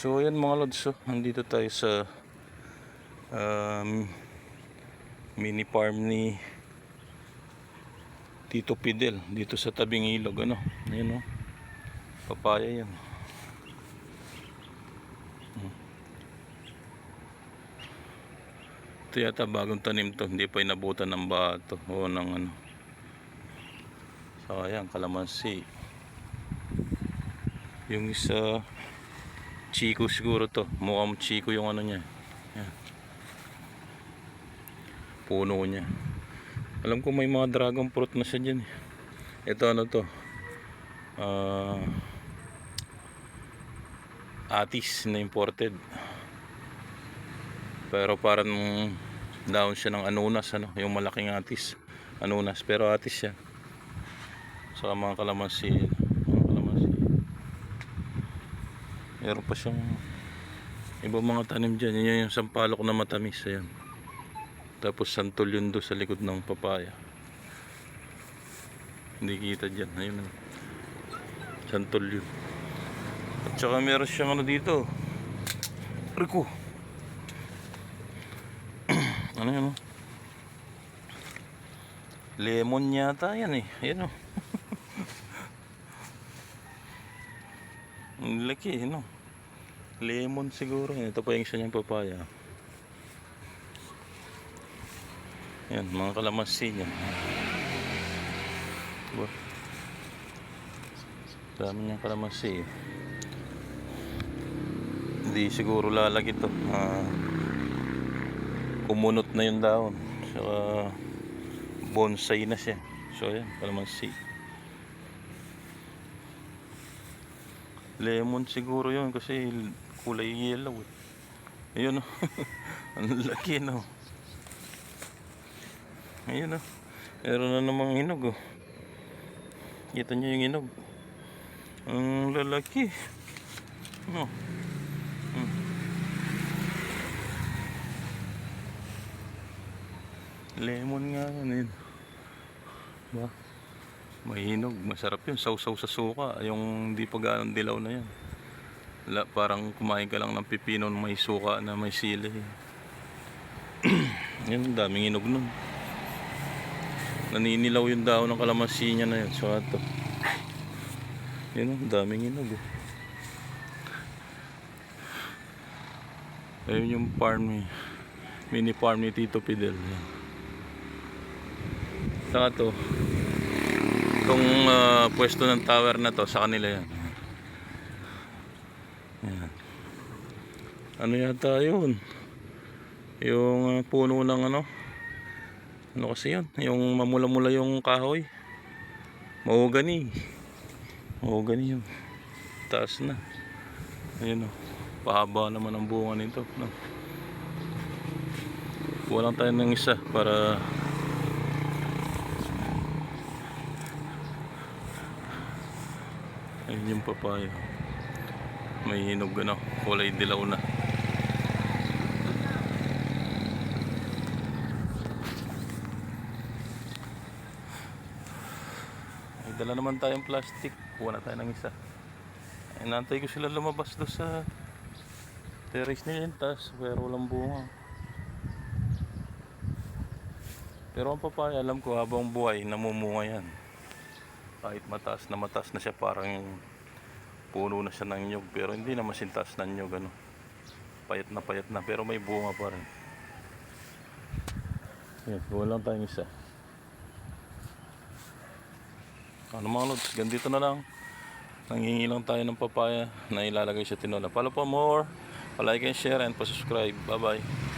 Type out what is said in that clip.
So yan mga lods, so, nandito tayo sa um, mini farm ni Tito Fidel dito sa tabing ilog ano. Ayun oh. Papaya yan. Ito yata bagong tanim to, hindi pa inabutan ng bato o ng ano. So ayan, kalamansi. Yung isa Chico siguro to. Mukhang Chico yung ano niya. Yan. Puno niya. Alam ko may mga dragon fruit na siya dyan. eh. Ito ano to. Ah atis na imported. Pero parang down siya ng anunas ano, yung malaking atis. Anunas pero atis siya. Saka mga kalamansi. Mga kalamansi. Meron pa siyang ibang mga tanim dyan. Yan yung sampalok na matamis. Ayan. Tapos santol yun doon sa likod ng papaya. Hindi kita dyan. Ayun. oh. Santol yun. At saka meron siyang ano dito. Rico. ano yan oh? Lemon yata yan eh. Ayan oh. Ang laki, no? Lemon siguro. Ito pa yung isa niyang papaya. Yan, mga kalamansi niya. Diba? Dami niyang kalamansi. eh. Hindi siguro lalaki to. Ah, kumunot na yung daon. Saka bonsai na siya. So yan, kalamansi. Lemon siguro yun kasi kulay yellow eh. Ayun oh. Ang laki no. Ayun oh. Meron na namang hinog oh. Kita niyo yung hinog. Ang lalaki. No. Hmm. Lemon nga eh. Ba? May hinog, masarap yun. Sausaw sa suka. Yung di pa ganong dilaw na yan. La, parang kumain ka lang ng pipino na may suka na may sili. yun, daming hinog nun. Naninilaw yung daon ng kalamansi niya na yun. So, ito. Yun, ang daming hinog. Oh. Ayun yung farm ni mini farm ni Tito Fidel. Yan. Saka to, itong ah, pwesto ng tower na to sa kanila yan. Yan. Ano yata yun? Yung ah, puno ng ano? Ano kasi yun? Yung mamula-mula yung kahoy. Mahogany. Mahogany yun. Taas na. Ayun o. Pahaba naman ang bunga nito. No? Kuha lang tayo ng isa para Ayun yung papaya. May hinog ano, kulay dilaw na. May dala naman tayong plastic. Kuha na tayo ng isa. Inantay ko sila lumabas doon sa terrace nila tas pero walang bunga. Pero ang papaya, alam ko habang buhay, namumunga yan kahit mataas na mataas na siya parang puno na siya ng nyug. Pero hindi naman sintas ng nyug ano. Payat na payat na pero may bunga pa rin. Yan kuha lang tayong isa. Ano mga lods ganito na lang. Nangingi lang tayo ng papaya na ilalagay sa tinola. Follow for more. Palike and share and pa-subscribe. Bye bye